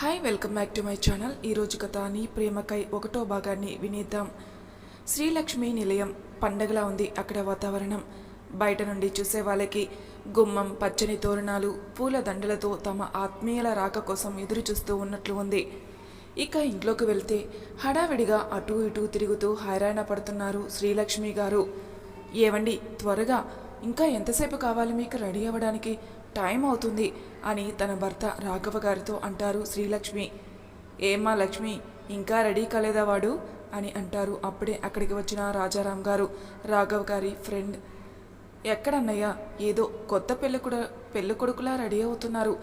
Hi welcome back to my channel ఈరోజు కథ నీ ప్రేమకై ఒకటో భాగాన్ని వినేద్దాం. శ్రీలక్ష్మి నిలయం పండగలా ఉంది అక్కడ వాతావరణం. బయట నుండి చూసే వాళ్ళకి గుమ్మం పచ్చని తోరణాలు పూల దండలతో తమ ఆత్మీయుల రాక కోసం ఎదురు చూస్తూ ఉన్నట్లు ఉంది. ఇక ఇంట్లోకి వెళ్తే హడావిడిగా అటూ ఇటూ తిరుగుతూ హైరాణ పడుతున్నారు శ్రీలక్ష్మి గారు. ఏవండి త్వరగా. ఇంకా ఎంతసేపు కావాలి మీకు? రెడీ అవ్వడానికి టైం అవుతుంది. అని తన భర్త రాఘవ గారితో అంటారు శ్రీలక్ష్మి. ఏమ్మా లక్ష్మి ఇంకా రెడీ కాలేదా వాడు? అని అంటారు అప్పుడే అక్కడికి వచ్చిన రాజారాం గారు. రాఘవ్ గారి ఫ్రెండ్ ఎక్కడన్నయ్యా ఏదో కొత్త పెళ్ళికొడ పెళ్ళికొడుకులా కొడుకులా రెడీ అవుతున్నారు.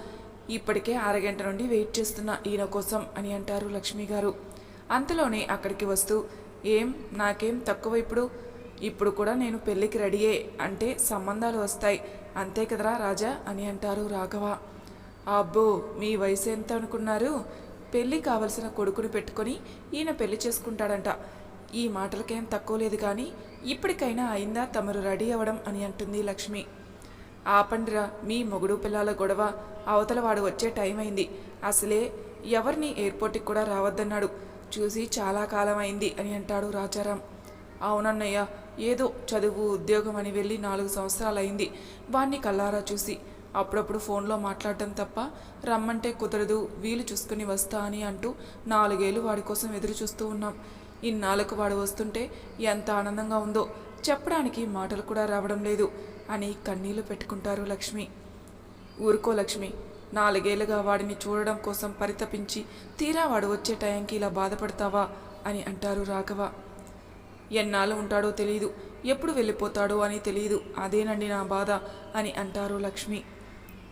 ఇప్పటికే అరగంట నుండి వెయిట్ చేస్తున్న ఈయన కోసం అని అంటారు లక్ష్మి గారు. అంతలోనే అక్కడికి వస్తూ ఏం నాకేం తక్కువ ఇప్పుడు? ఇప్పుడు కూడా నేను పెళ్ళికి రెడీయే అంటే సంబంధాలు వస్తాయి. అంతే కదరా రాజా అని అంటారు రాఘవ. అబ్బో మీ వయసు ఎంత అనుకున్నారు? పెళ్ళి కావలసిన కొడుకుని పెట్టుకొని ఈయన పెళ్ళి చేసుకుంటాడంట. ఈ మాటలకేం తక్కువ లేదు కానీ ఇప్పటికైనా అయిందా తమరు రెడీ అవ్వడం అని అంటుంది లక్ష్మి. ఆపండిరా మీ మొగుడు పిల్లల గొడవ అవతల వాడు వచ్చే టైం అయింది. అసలే ఎవరిని ఎయిర్పోర్ట్కి కూడా రావద్దన్నాడు. చూసి చాలా కాలం అయింది అని అంటాడు రాజారాం. అవునన్నయ్య ఏదో చదువు ఉద్యోగం అని వెళ్ళి నాలుగు సంవత్సరాలు అయింది వాణ్ణి కల్లారా చూసి అప్పుడప్పుడు ఫోన్లో మాట్లాడటం తప్ప రమ్మంటే కుదరదు వీలు చూసుకుని వస్తా అని అంటూ నాలుగేళ్ళు వాడి కోసం ఎదురు చూస్తూ ఉన్నాం. ఇన్నాళ్ళకు వాడు వస్తుంటే ఎంత ఆనందంగా ఉందో చెప్పడానికి మాటలు కూడా రావడం లేదు అని కన్నీళ్ళు పెట్టుకుంటారు లక్ష్మి. ఊరుకో లక్ష్మి నాలుగేళ్ళుగా వాడిని చూడడం కోసం పరితపించి తీరా వాడు వచ్చే టైంకి ఇలా బాధపడతావా అని అంటారు రాఘవ. ఎన్నాళ్ళు ఉంటాడో తెలియదు ఎప్పుడు వెళ్ళిపోతాడో అని తెలియదు అదేనండి నా బాధ అని అంటారు లక్ష్మి.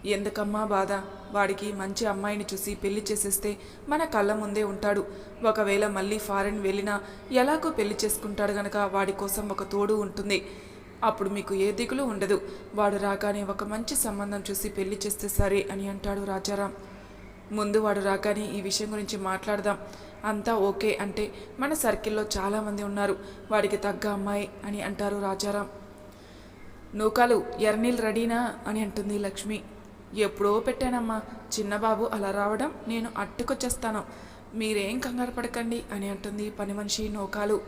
ఎందుకమ్మా బాధ? వాడికి మంచి అమ్మాయిని చూసి పెళ్ళి చేసేస్తే మన కళ్ళ ముందే ఉంటాడు. ఒకవేళ మళ్ళీ ఫారెన్ వెళ్ళినా ఎలాగో పెళ్ళి చేసుకుంటాడు గనక వాడి కోసం ఒక తోడు ఉంటుంది. అప్పుడు మీకు ఏ దిగులు ఉండదు. వాడు రాగానే ఒక మంచి సంబంధం చూసి పెళ్ళి చేస్తే సరే అని అంటాడు రాజారాం. ముందు వాడు రాగానే ఈ విషయం గురించి మాట్లాడదాం. అంతా ఓకే అంటే మన సర్కిల్లో చాలామంది ఉన్నారు. వాడికి తగ్గ అమ్మాయి అని అంటారు రాజారాం. నూకాలు ఎర్నీళ్ళు రెడీనా? అని అంటుంది లక్ష్మి. ఎప్పుడో పెట్టానమ్మా. చిన్నబాబు అలా రావడం నేను అట్టుకొచ్చేస్తాను. మీరేం కంగారు పడకండి అని అంటుంది పని మనిషి నూకాలు.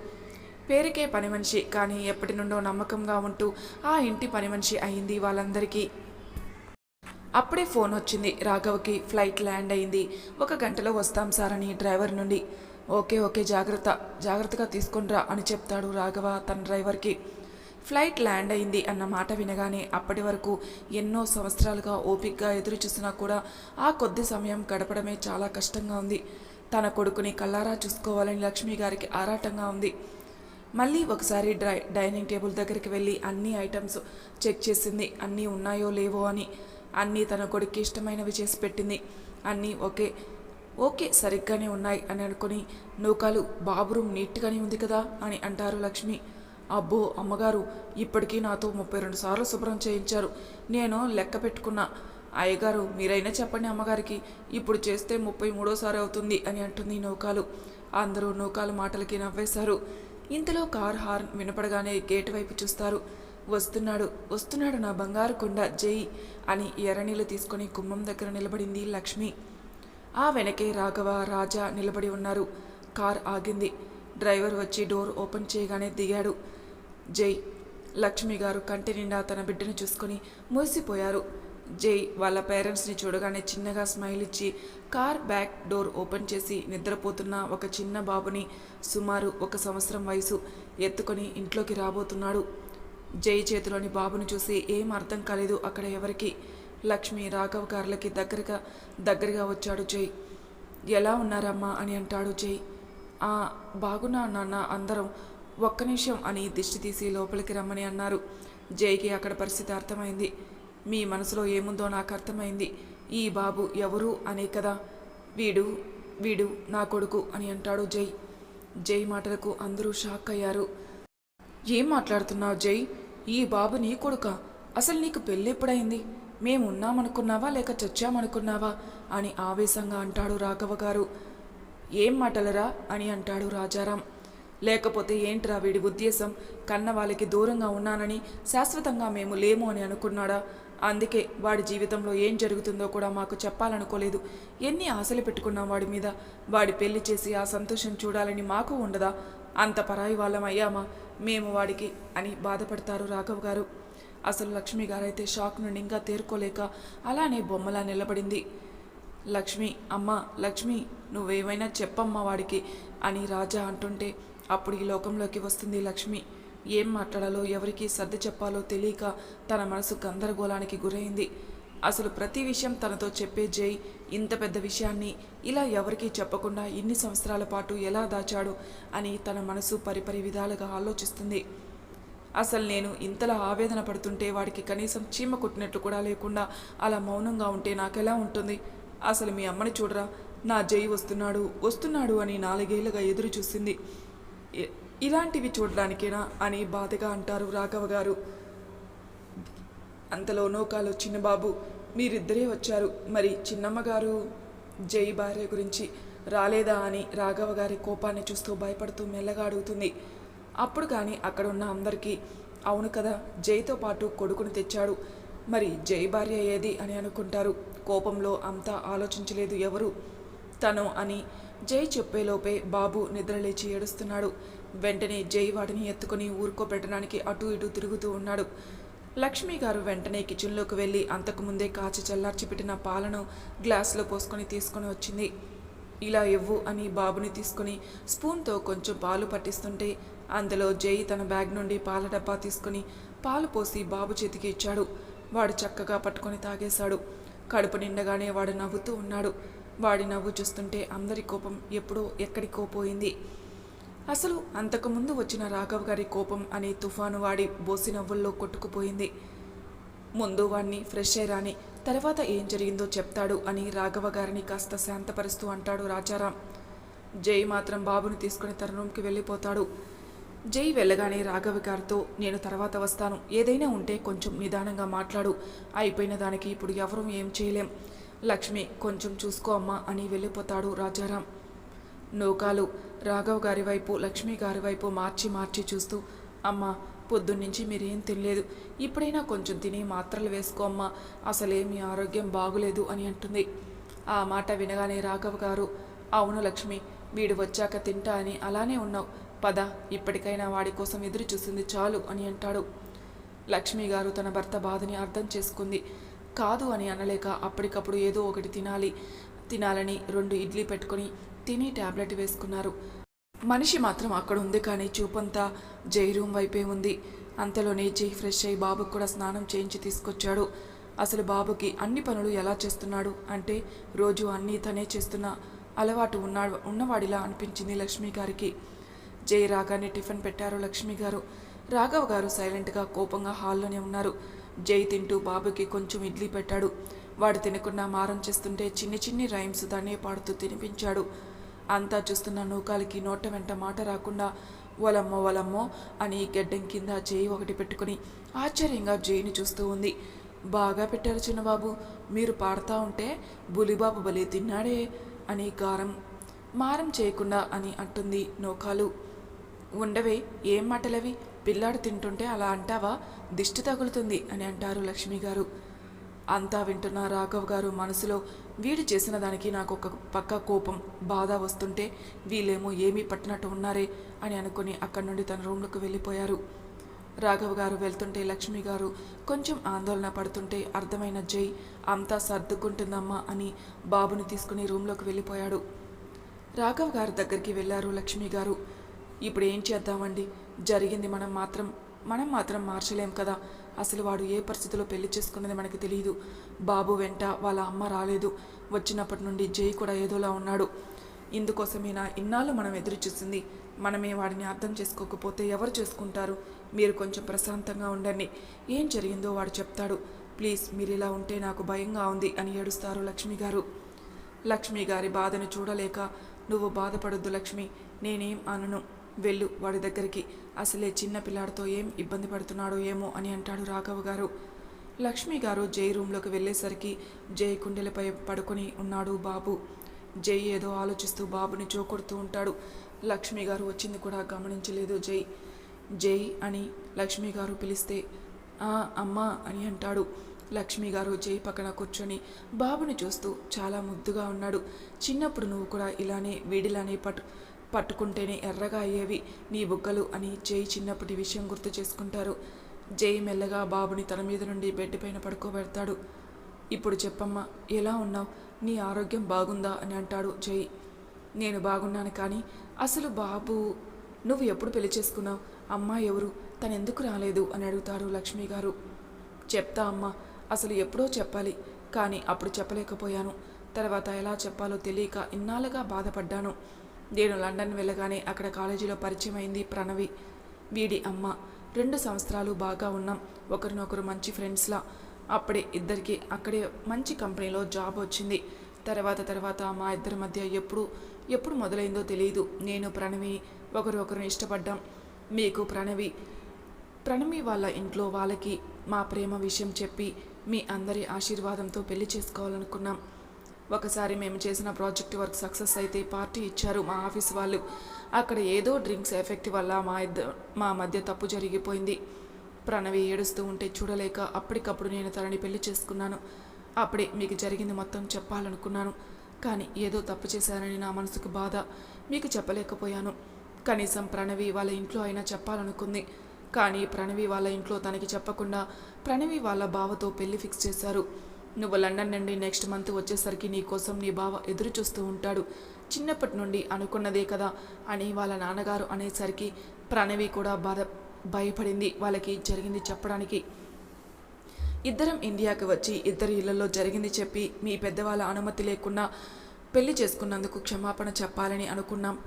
పేరుకే పని మనిషి కానీ ఎప్పటి నుండో నమ్మకంగా ఉంటూ ఆ ఇంటి పని మనిషి అయింది వాళ్ళందరికీ. అప్పుడే ఫోన్ వచ్చింది. రాఘవ్కి ఫ్లైట్ ల్యాండ్ అయింది. ఒక గంటలో వస్తాం సార్ అని డ్రైవర్ నుండి. ఓకే ఓకే జాగ్రత్త జాగ్రత్తగా తీసుకునిరా అని చెప్తాడు రాఘవ తన డ్రైవర్కి. ఫ్లైట్ ల్యాండ్ అయింది అన్న మాట వినగానే అప్పటి వరకు ఎన్నో సంవత్సరాలుగా ఓపిక్గా ఎదురు చూసినా కూడా ఆ కొద్ది సమయం గడపడమే చాలా కష్టంగా ఉంది. తన కొడుకుని కల్లారా చూసుకోవాలని లక్ష్మి గారికి ఆరాటంగా ఉంది. మళ్ళీ ఒకసారి డ్రై డైనింగ్ టేబుల్ దగ్గరికి వెళ్ళి అన్ని ఐటమ్స్ చెక్ చేసింది. అన్నీ ఉన్నాయో లేవో అని. అన్నీ తన కొడుక్కి ఇష్టమైనవి చేసి పెట్టింది. అన్నీ ఓకే ఓకే సరిగ్గానే ఉన్నాయి అని అనుకుని నూకాలు బాబు నీట్గానే ఉంది కదా అని అంటారు లక్ష్మి. అబ్బో అమ్మగారు ఇప్పటికీ నాతో ముప్పై రెండు సార్లు శుభ్రం చేయించారు. నేను లెక్క పెట్టుకున్నా. అయ్యగారు మీరైనా చెప్పండి అమ్మగారికి ఇప్పుడు చేస్తే ముప్పై మూడోసారి అవుతుంది అని అంటుంది నౌకాలు. అందరూ నూకాలు మాటలకి నవ్వేశారు. ఇంతలో కార్ హార్న్ వినపడగానే గేట్ వైపు చూస్తారు. వస్తున్నాడు. వస్తున్నాడు నా బంగారు కొండ జై అని ఎర్రనీళ్ళు తీసుకొని కుమ్మం దగ్గర నిలబడింది లక్ష్మి. ఆ వెనకే రాఘవ రాజా నిలబడి ఉన్నారు. కార్ ఆగింది. డ్రైవర్ వచ్చి డోర్ ఓపెన్ చేయగానే దిగాడు. జై లక్ష్మి గారు కంటి నిండా తన బిడ్డను చూసుకొని మూసిపోయారు జై వాళ్ళ పేరెంట్స్ని చూడగానే చిన్నగా స్మైల్ ఇచ్చి కార్ బ్యాక్ డోర్ ఓపెన్ చేసి నిద్రపోతున్న ఒక చిన్న బాబుని సుమారు ఒక సంవత్సరం వయసు ఎత్తుకొని ఇంట్లోకి రాబోతున్నాడు. జై చేతిలోని బాబును చూసి ఏం అర్థం కాలేదు అక్కడ ఎవరికి? లక్ష్మి రాఘవ్ గారులకి దగ్గరగా దగ్గరగా వచ్చాడు జై. ఎలా ఉన్నారమ్మా అని అంటాడు జై. ఆ బాగున్నా నాన్న అందరం ఒక్క నిమిషం అని దిష్టి తీసి లోపలికి రమ్మని అన్నారు. జైకి అక్కడ పరిస్థితి అర్థమైంది. మీ మనసులో ఏముందో నాకు అర్థమైంది. ఈ బాబు ఎవరు అనే కదా. వీడు వీడు నా కొడుకు అని అంటాడు జై. జై మాటలకు అందరూ షాక్ అయ్యారు. ఏం మాట్లాడుతున్నావు జై? ఈ బాబు నీ కొడుకా? అసలు నీకు పెళ్ళెప్పుడైంది? మేమున్నామనుకున్నావా మేము ఉన్నామనుకున్నావా లేక చచ్చామనుకున్నావా? అని ఆవేశంగా అంటాడు రాఘవ గారు. ఏం మాటలరా? అని అంటాడు రాజారాం. లేకపోతే ఏంట్రా వీడి ఉద్దేశం? కన్న వాళ్ళకి దూరంగా ఉన్నానని శాశ్వతంగా మేము లేము అని అనుకున్నాడా? అందుకే వాడి జీవితంలో ఏం జరుగుతుందో కూడా మాకు చెప్పాలనుకోలేదు. ఎన్ని ఆశలు పెట్టుకున్నాం వాడి మీద? వాడి పెళ్ళి చేసి ఆ సంతోషం చూడాలని మాకు ఉండదా? అంత పరాయి వాళ్ళం అయ్యామా మేము వాడికి అని బాధపడతారు రాఘవ్ గారు. అసలు లక్ష్మి గారైతే షాక్ నుండి ఇంకా తేరుకోలేక అలానే బొమ్మలా నిలబడింది. లక్ష్మి అమ్మ లక్ష్మి నువ్వేమైనా చెప్పమ్మా వాడికి అని రాజా అంటుంటే అప్పుడు ఈ లోకంలోకి వస్తుంది లక్ష్మి. ఏం మాట్లాడాలో ఎవరికి సర్ది చెప్పాలో తెలియక తన మనసు గందరగోళానికి గురైంది. అసలు ప్రతి విషయం తనతో చెప్పే జై ఇంత పెద్ద విషయాన్ని ఇలా ఎవరికీ చెప్పకుండా ఇన్ని సంవత్సరాల పాటు ఎలా దాచాడు అని తన మనసు పరిపరి విధాలుగా ఆలోచిస్తుంది. అసలు నేను ఇంతలా ఆవేదన పడుతుంటే వాడికి కనీసం చీమ కొట్టినట్లు కూడా లేకుండా అలా మౌనంగా ఉంటే నాకెలా ఉంటుంది? అసలు మీ అమ్మని చూడరా? నా జై వస్తున్నాడు వస్తున్నాడు అని నాలుగేళ్ళుగా ఎదురు చూసింది ఇలాంటివి చూడడానికేనా? అని బాధగా అంటారు రాఘవ గారు అంతలో చిన్న చిన్నబాబు మీరిద్దరే వచ్చారు. మరి చిన్నమ్మగారు జై భార్య గురించి రాలేదా అని రాఘవ గారి కోపాన్ని చూస్తూ భయపడుతూ మెల్లగా అడుగుతుంది. అప్పుడు కానీ అక్కడ ఉన్న అందరికీ అవును కదా జైతో పాటు కొడుకుని తెచ్చాడు. మరి జై భార్య ఏది అని అనుకుంటారు. కోపంలో అంతా ఆలోచించలేదు ఎవరు. తను అని జై చెప్పేలోపే బాబు నిద్రలేచి ఏడుస్తున్నాడు. వెంటనే జై వాడిని ఎత్తుకుని ఊరుకోబెట్టడానికి అటు ఇటు తిరుగుతూ ఉన్నాడు. లక్ష్మి గారు వెంటనే కిచెన్లోకి వెళ్ళి అంతకుముందే కాచి చల్లార్చి పెట్టిన పాలను గ్లాసులో పోసుకొని తీసుకొని వచ్చింది. ఇలా ఇవ్వు అని బాబుని తీసుకుని స్పూన్తో కొంచెం పాలు పట్టిస్తుంటే అందులో జై తన బ్యాగ్ నుండి పాల డబ్బా తీసుకుని పాలు పోసి బాబు చేతికి ఇచ్చాడు. వాడు చక్కగా పట్టుకొని తాగేశాడు. కడుపు నిండగానే వాడు నవ్వుతూ ఉన్నాడు. వాడి నవ్వు చూస్తుంటే అందరి కోపం ఎప్పుడో ఎక్కడికో పోయింది. అసలు అంతకుముందు వచ్చిన రాఘవ్ గారి కోపం అనే తుఫాను వాడి బోసి నవ్వుల్లో కొట్టుకుపోయింది. ముందు వాణ్ణి ఫ్రెష్ అయ్యాని తర్వాత ఏం జరిగిందో చెప్తాడు అని రాఘవ గారిని కాస్త శాంతపరుస్తూ అంటాడు రాజారాం. జై మాత్రం బాబుని తీసుకుని తన రూమ్కి వెళ్ళిపోతాడు. జై వెళ్ళగానే రాఘవ గారితో నేను తర్వాత వస్తాను. ఏదైనా ఉంటే కొంచెం నిదానంగా మాట్లాడు. అయిపోయిన దానికి ఇప్పుడు ఎవరూ ఏం చేయలేం. లక్ష్మి కొంచెం చూసుకో అమ్మా అని వెళ్ళిపోతాడు రాజారాం. నూకాలు రాఘవ్ గారి వైపు లక్ష్మి గారి వైపు మార్చి మార్చి చూస్తూ అమ్మా పొద్దున్నుంచి మీరేం తినలేదు. ఇప్పుడైనా కొంచెం తిని మాత్రలు వేసుకో అమ్మా. అసలే మీ ఆరోగ్యం బాగులేదు అని అంటుంది. ఆ మాట వినగానే రాఘవ్ గారు అవును లక్ష్మి వీడు వచ్చాక తింటా అని అలానే ఉన్నావు. పద ఇప్పటికైనా వాడి కోసం ఎదురు చూసింది చాలు అని అంటాడు. లక్ష్మి గారు తన భర్త బాధని అర్థం చేసుకుంది. కాదు అని అనలేక అప్పటికప్పుడు ఏదో ఒకటి తినాలి. తినాలని రెండు ఇడ్లీ పెట్టుకొని తిని టాబ్లెట్ వేసుకున్నారు. మనిషి మాత్రం అక్కడ ఉంది కానీ చూపంతా జై రూమ్ వైపే ఉంది. అంతలోనే జై ఫ్రెష్ అయి బాబుకు కూడా స్నానం చేయించి తీసుకొచ్చాడు. అసలు బాబుకి అన్ని పనులు ఎలా చేస్తున్నాడు అంటే రోజు అన్నీ తనే చేస్తున్న అలవాటు ఉన్న ఉన్నవాడిలా అనిపించింది లక్ష్మి గారికి. జై రాగానే టిఫిన్ పెట్టారు లక్ష్మి గారు. రాఘవ్ గారు సైలెంట్గా కోపంగా హాల్లోనే ఉన్నారు. జై తింటూ బాబుకి కొంచెం ఇడ్లీ పెట్టాడు. వాడు తినకుండా మారం చేస్తుంటే చిన్ని చిన్ని రైమ్స్ దాన్నే పాడుతూ తినిపించాడు. అంతా చూస్తున్న నూకాలకి నోట వెంట మాట రాకుండా వలమ్మో వలమ్మో అని గెడ్డం కింద చేయి ఒకటి పెట్టుకుని ఆశ్చర్యంగా జైని చూస్తూ ఉంది. బాగా పెట్టారు చిన్నబాబు మీరు పాడుతూ ఉంటే బులిబాబు భలే తిన్నాడే అని గారం. మారం చేయకుండా అని అంటుంది నూకాలు. ఉండవే ఏం మాటలవి? పిల్లాడు తింటుంటే అలా అంటావా? దిష్టి తగులుతుంది అని అంటారు లక్ష్మి గారు అంతా వింటున్న రాఘవ్ గారు మనసులో వీడు చేసిన దానికి నాకు ఒక పక్క కోపం బాధ వస్తుంటే వీళ్ళేమో ఏమీ పట్టినట్టు ఉన్నారే అని అనుకుని అక్కడి నుండి తన రూమ్లోకి వెళ్ళిపోయారు. రాఘవ్ గారు వెళ్తుంటే లక్ష్మి గారు కొంచెం ఆందోళన పడుతుంటే అర్థమైన జై అంతా సర్దుకుంటుందమ్మా అని బాబుని తీసుకుని రూమ్లోకి వెళ్ళిపోయాడు. రాఘవ్ గారి దగ్గరికి వెళ్ళారు లక్ష్మి గారు. ఇప్పుడు ఏం చేద్దామండి? జరిగింది మనం మాత్రం మనం మాత్రం మార్చలేం కదా. అసలు వాడు ఏ పరిస్థితిలో పెళ్ళి చేసుకున్నది మనకి తెలియదు బాబు వెంట వాళ్ళ అమ్మ రాలేదు. వచ్చినప్పటి నుండి జై కూడా ఏదోలా ఉన్నాడు. ఇందుకోసమేనా ఇన్నాళ్ళు మనం ఎదురు చూసింది? మనమే వాడిని అర్థం చేసుకోకపోతే ఎవరు చేసుకుంటారు? మీరు కొంచెం ప్రశాంతంగా ఉండండి. ఏం జరిగిందో వాడు చెప్తాడు. ప్లీజ్ మీరు ఇలా ఉంటే నాకు భయంగా ఉంది అని ఏడుస్తారు లక్ష్మి గారు. లక్ష్మి గారి బాధను చూడలేక నువ్వు బాధపడొద్దు లక్ష్మి నేనేం అనను. వెళ్ళు వాడి దగ్గరికి. అసలే చిన్న పిల్లాడితో ఏం ఇబ్బంది పడుతున్నాడో ఏమో అని అంటాడు రాఘవ గారు. లక్ష్మి గారు జై రూమ్లోకి వెళ్ళేసరికి జై కుండెలపై పడుకొని ఉన్నాడు బాబు. జై ఏదో ఆలోచిస్తూ బాబుని చోకొడుతూ ఉంటాడు. లక్ష్మి గారు వచ్చింది కూడా గమనించలేదు జై. జై అని లక్ష్మి గారు పిలిస్తే "ఆ, అమ్మా అని అంటాడు. లక్ష్మి గారు జై పక్కన కూర్చొని బాబుని చూస్తూ చాలా ముద్దుగా ఉన్నాడు. చిన్నప్పుడు నువ్వు కూడా ఇలానే వీడిలానే పట్టు పట్టుకుంటేనే ఎర్రగా అయ్యేవి. నీ బుగ్గలు అని జై చిన్నప్పటి విషయం గుర్తు చేసుకుంటారు. జై మెల్లగా బాబుని తన మీద నుండి బెడ్ పైన పడుకోబెడతాడు. ఇప్పుడు చెప్పమ్మా ఎలా ఉన్నావు? నీ ఆరోగ్యం బాగుందా? అని అంటాడు జై నేను బాగున్నాను కానీ అసలు బాబు నువ్వు ఎప్పుడు పెళ్ళి చేసుకున్నావు? అమ్మ ఎవరు? తను ఎందుకు రాలేదు? అని అడుగుతారు లక్ష్మి గారు. చెప్తా అమ్మా అసలు ఎప్పుడో చెప్పాలి. కానీ అప్పుడు చెప్పలేకపోయాను. తర్వాత ఎలా చెప్పాలో తెలియక ఇన్నాళ్ళుగా బాధపడ్డాను. నేను లండన్ వెళ్ళగానే అక్కడ కాలేజీలో పరిచయం అయింది ప్రణవి. వీడి అమ్మ. రెండు సంవత్సరాలు బాగా ఉన్నాం. ఒకరినొకరు మంచి ఫ్రెండ్స్లా. అప్పుడే ఇద్దరికి అక్కడే మంచి కంపెనీలో జాబ్ వచ్చింది. తర్వాత తర్వాత మా ఇద్దరి మధ్య ఎప్పుడు ఎప్పుడు మొదలైందో తెలియదు నేను ప్రణవి ఒకరు ఒకరిని ఇష్టపడ్డాం. మీకు ప్రణవి ప్రణవి వాళ్ళ ఇంట్లో వాళ్ళకి మా ప్రేమ విషయం చెప్పి మీ అందరి ఆశీర్వాదంతో పెళ్ళి చేసుకోవాలనుకున్నాం. ఒకసారి మేము చేసిన ప్రాజెక్ట్ వర్క్ సక్సెస్ అయితే పార్టీ ఇచ్చారు మా ఆఫీస్ వాళ్ళు. అక్కడ ఏదో డ్రింక్స్ ఎఫెక్ట్ వల్ల మా ఇద్దరు మా మధ్య తప్పు జరిగిపోయింది. ప్రణవి ఏడుస్తూ ఉంటే చూడలేక అప్పటికప్పుడు నేను తనని పెళ్ళి చేసుకున్నాను. అప్పుడే మీకు జరిగింది మొత్తం చెప్పాలనుకున్నాను. కానీ ఏదో తప్పు చేశానని నా మనసుకు బాధ. మీకు చెప్పలేకపోయాను. కనీసం ప్రణవి వాళ్ళ ఇంట్లో అయినా చెప్పాలనుకుంది. కానీ ప్రణవి వాళ్ళ ఇంట్లో తనకి చెప్పకుండా ప్రణవి వాళ్ళ బావతో పెళ్ళి ఫిక్స్ చేశారు. నువ్వు లండన్ నుండి నెక్స్ట్ మంత్ వచ్చేసరికి నీ కోసం నీ బావ ఎదురు చూస్తూ ఉంటాడు. చిన్నప్పటి నుండి అనుకున్నదే కదా అని వాళ్ళ నాన్నగారు అనేసరికి ప్రణవి కూడా బాధ భయపడింది. వాళ్ళకి జరిగింది చెప్పడానికి. ఇద్దరం ఇండియాకి వచ్చి ఇద్దరి ఇళ్ళలో జరిగింది చెప్పి మీ పెద్దవాళ్ళ అనుమతి లేకుండా పెళ్ళి చేసుకున్నందుకు క్షమాపణ చెప్పాలని అనుకున్నాం.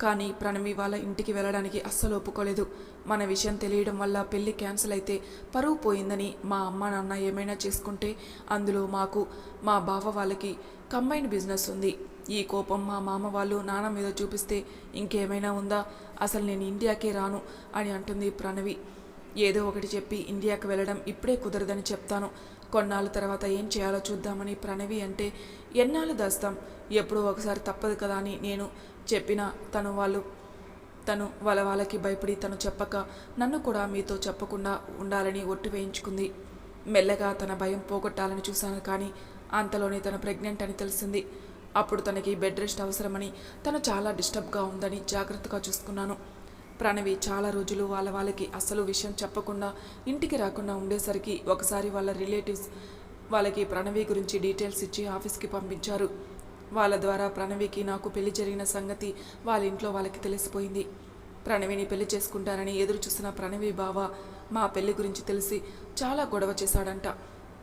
కానీ ప్రణవి వాళ్ళ ఇంటికి వెళ్ళడానికి అస్సలు ఒప్పుకోలేదు. మన విషయం తెలియడం వల్ల పెళ్ళి క్యాన్సిల్ అయితే పరువు పోయిందని మా అమ్మ నాన్న ఏమైనా చేసుకుంటే అందులో మాకు మా బావ వాళ్ళకి కంబైన్డ్ బిజినెస్ ఉంది. ఈ కోపం మా మామ వాళ్ళు నాన్న మీద చూపిస్తే ఇంకేమైనా ఉందా? అసలు నేను ఇండియాకే రాను అని అంటుంది ప్రణవి. ఏదో ఒకటి చెప్పి ఇండియాకి వెళ్ళడం ఇప్పుడే కుదరదని చెప్తాను. కొన్నాళ్ళ తర్వాత ఏం చేయాలో చూద్దామని ప్రణవి అంటే ఎన్నాళ్ళు దాస్తాం? ఎప్పుడో ఒకసారి తప్పదు కదా అని నేను చెప్పిన తను వాళ్ళు తను వాళ్ళ వాళ్ళకి భయపడి తను చెప్పక నన్ను కూడా మీతో చెప్పకుండా ఉండాలని ఒట్టు వేయించుకుంది. మెల్లగా తన భయం పోగొట్టాలని చూశాను కానీ అంతలోనే తను ప్రెగ్నెంట్ అని తెలిసింది. అప్పుడు తనకి బెడ్ రెస్ట్ అవసరమని తను చాలా డిస్టర్బ్గా ఉందని జాగ్రత్తగా చూసుకున్నాను. ప్రణవి చాలా రోజులు వాళ్ళ వాళ్ళకి అసలు విషయం చెప్పకుండా ఇంటికి రాకుండా ఉండేసరికి ఒకసారి వాళ్ళ రిలేటివ్స్ వాళ్ళకి ప్రణవి గురించి డీటెయిల్స్ ఇచ్చి ఆఫీస్కి పంపించారు. వాళ్ళ ద్వారా ప్రణవికి నాకు పెళ్ళి జరిగిన సంగతి వాళ్ళ ఇంట్లో వాళ్ళకి తెలిసిపోయింది. ప్రణవిని పెళ్ళి చేసుకుంటానని ఎదురు చూసిన ప్రణవి బావ మా పెళ్ళి గురించి తెలిసి చాలా గొడవ చేశాడంట.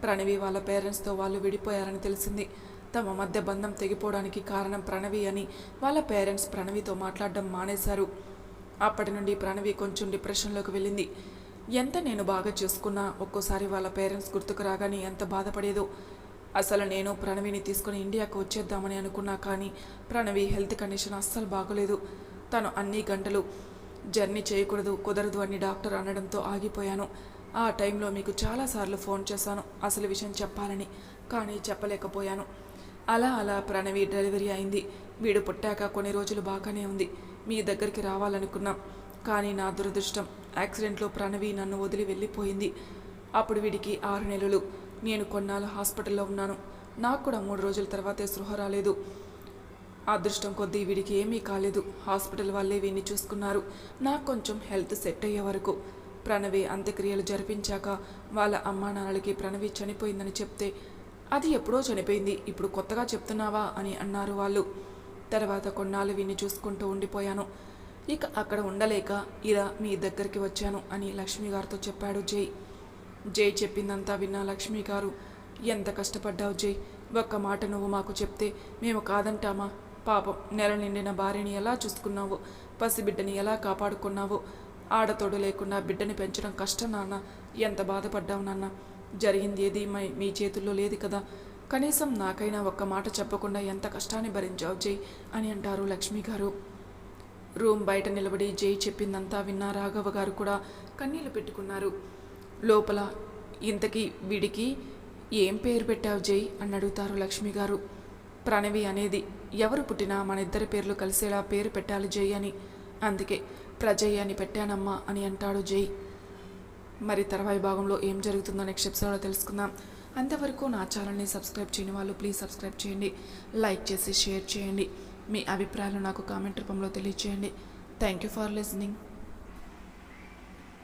ప్రణవి వాళ్ళ పేరెంట్స్తో వాళ్ళు విడిపోయారని తెలిసింది. తమ మధ్య బంధం తెగిపోవడానికి కారణం ప్రణవి అని వాళ్ళ పేరెంట్స్ ప్రణవితో మాట్లాడడం మానేశారు. అప్పటి నుండి ప్రణవి కొంచెం డిప్రెషన్లోకి వెళ్ళింది. ఎంత నేను బాగా చూసుకున్నా ఒక్కోసారి వాళ్ళ పేరెంట్స్ గుర్తుకు రాగానే ఎంత బాధపడేదో అసలు నేను ప్రణవిని తీసుకుని ఇండియాకు వచ్చేద్దామని అనుకున్నా కానీ ప్రణవి హెల్త్ కండిషన్ అస్సలు బాగోలేదు. తను అన్ని గంటలు జర్నీ చేయకూడదు కుదరదు అని డాక్టర్ అనడంతో ఆగిపోయాను. ఆ టైంలో మీకు చాలాసార్లు ఫోన్ చేశాను అసలు విషయం చెప్పాలని కానీ చెప్పలేకపోయాను. అలా అలా ప్రణవి డెలివరీ అయింది. వీడు పుట్టాక కొన్ని రోజులు బాగానే ఉంది. మీ దగ్గరికి రావాలనుకున్నాం కానీ నా దురదృష్టం యాక్సిడెంట్లో ప్రణవి నన్ను వదిలి వెళ్ళిపోయింది. అప్పుడు వీడికి ఆరు నెలలు. నేను కొన్నాళ్ళు హాస్పిటల్లో ఉన్నాను. నాకు కూడా మూడు రోజుల తర్వాతే స్పృహ రాలేదు. అదృష్టం కొద్దీ వీడికి ఏమీ కాలేదు. హాస్పిటల్ వాళ్ళే వీడిని చూసుకున్నారు. నాకు కొంచెం హెల్త్ సెట్ అయ్యే వరకు. ప్రణవి అంత్యక్రియలు జరిపించాక వాళ్ళ అమ్మా నాన్నలకి ప్రణవి చనిపోయిందని చెప్తే అది ఎప్పుడో చనిపోయింది. ఇప్పుడు కొత్తగా చెప్తున్నావా? అని అన్నారు వాళ్ళు. తర్వాత కొన్నాళ్ళు వీడిని చూసుకుంటూ ఉండిపోయాను. ఇక అక్కడ ఉండలేక ఇలా మీ దగ్గరికి వచ్చాను అని లక్ష్మి గారితో చెప్పాడు జై. జై చెప్పిందంతా విన్న లక్ష్మి గారు ఎంత కష్టపడ్డావు జై ఒక్క మాట నువ్వు మాకు చెప్తే మేము కాదంటామా? పాపం నెల నిండిన భార్యని ఎలా చూసుకున్నావు? పసిబిడ్డని ఎలా కాపాడుకున్నావు? ఆడతోడు లేకుండా బిడ్డని పెంచడం కష్టం నాన్న ఎంత బాధపడ్డావు నాన్న? జరిగింది ఏది? మై- మీ చేతుల్లో లేదు కదా. కనీసం నాకైనా ఒక్క మాట చెప్పకుండా ఎంత కష్టాన్ని భరించావు జై? అని అంటారు లక్ష్మి గారు. రూమ్ బయట నిలబడి జై చెప్పిందంతా విన్న రాఘవ గారు కూడా కన్నీళ్ళు పెట్టుకున్నారు. లోపల ఇంతకీ వీడికి ఏం పేరు పెట్టావు జై అని అడుగుతారు లక్ష్మి గారు ప్రణవి అనేది ఎవరు పుట్టినా మన ఇద్దరి పేర్లు కలిసేలా పేరు పెట్టాలి జై అని. అందుకే ప్రజయ్ అని పెట్టానమ్మా అని అంటాడు జై. మరి తర్వాయి భాగంలో ఏం జరుగుతుందో నెక్స్ట్ ఎపిసోడ్లో తెలుసుకుందాం. అంతవరకు నా ఛానల్ని సబ్స్క్రైబ్ చేయని వాళ్ళు ప్లీజ్ సబ్స్క్రైబ్ చేయండి. లైక్ చేసి షేర్ చేయండి. మీ అభిప్రాయాలు నాకు కామెంట్ రూపంలో తెలియచేయండి. Thank you for listening.